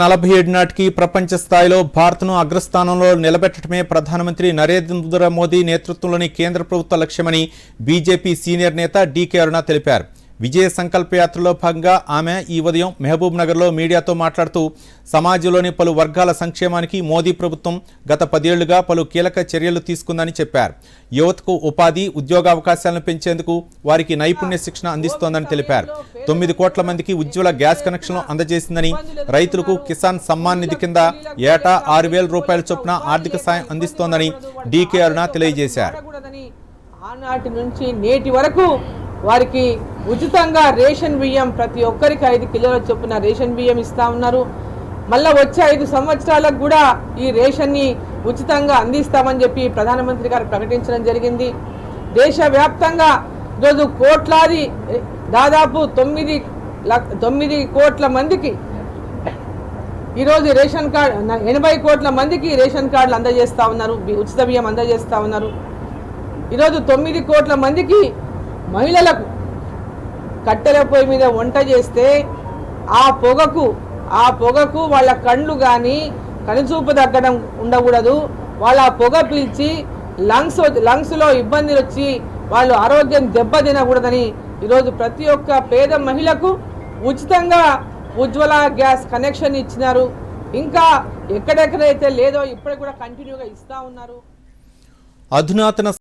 నలభై ఏడు నాటికి ప్రపంచ స్థాయిలో భారత్ను అగ్రస్థానంలో నిలబెట్టడమే ప్రధానమంత్రి నరేంద్ర మోదీ నేతృత్వంలోని కేంద్ర ప్రభుత్వ లక్ష్యమని బీజేపీ సీనియర్ నేత డీకే అరుణ తెలిపారు. విజయ సంకల్ప యాత్రలో భాగంగా ఆమె ఈ ఉదయం మహబూబ్ నగర్లో మీడియాతో మాట్లాడుతూ సమాజంలోని పలు వర్గాల సంక్షేమానికి మోదీ ప్రభుత్వం గత పదేళ్ళుగా పలు కీలక చర్యలు తీసుకుందని చెప్పారు. యువతకు ఉపాధి ఉద్యోగావకాశాలను పెంచేందుకు వారికి నైపుణ్య శిక్షణ అందిస్తోందని తెలిపారు. తొమ్మిది కోట్ల మందికి ఉజ్వల గ్యాస్ కనెక్షన్లు అందజేసిందని రైతులకు కిసాన్ సమ్మాన్ నిధి కింద ఏటా ఆరు వేల రూపాయల చొప్పున ఆర్థిక సాయం అందిస్తోందని డీకే అరుణ తెలియజేశారు. ఆనాటి నుంచి నేటి వరకు వారికి ఉచితంగా రేషన్ బియ్యం ప్రతి ఒక్కరికి ఐదు కిలోల చొప్పున రేషన్ బియ్యం ఇస్తా ఉన్నారు. మళ్ళా వచ్చే ఐదు సంవత్సరాలకు కూడా ఈ రేషన్ని ఉచితంగా అందిస్తామని చెప్పి ప్రధానమంత్రి గారు ప్రకటించడం జరిగింది. దేశవ్యాప్తంగా ఈరోజు కోట్లాది దాదాపు తొమ్మిది లక్- తొమ్మిది కోట్ల మందికి ఈరోజు రేషన్ కార్డు ఎనభై కోట్ల మందికి రేషన్ కార్డులు అందజేస్తూ ఉన్నారు ఉచిత బియ్యం అందజేస్తూ ఉన్నారు. ఈరోజు తొమ్మిది కోట్ల మందికి మహిళలకు కట్టెల పొయ్యి మీద వంట చేస్తే ఆ పొగకు ఆ పొగకు వాళ్ళ కళ్ళు కానీ కనుచూపు తగ్గడం ఉండకూడదు. వాళ్ళ పొగ పీల్చి లంగ్స్ లంగ్స్లో ఇబ్బందులు వచ్చి వాళ్ళు ఆరోగ్యం దెబ్బతినకూడదని ఈరోజు ప్రతి ఒక్క పేద మహిళకు ఉచితంగా ఉజ్వల గ్యాస్ కనెక్షన్ ఇచ్చినారు. ఇంకా ఎక్కడెక్కడైతే లేదో ఇప్పటికి కూడా కంటిన్యూగా ఇస్తా ఉన్నారు. అధునాతన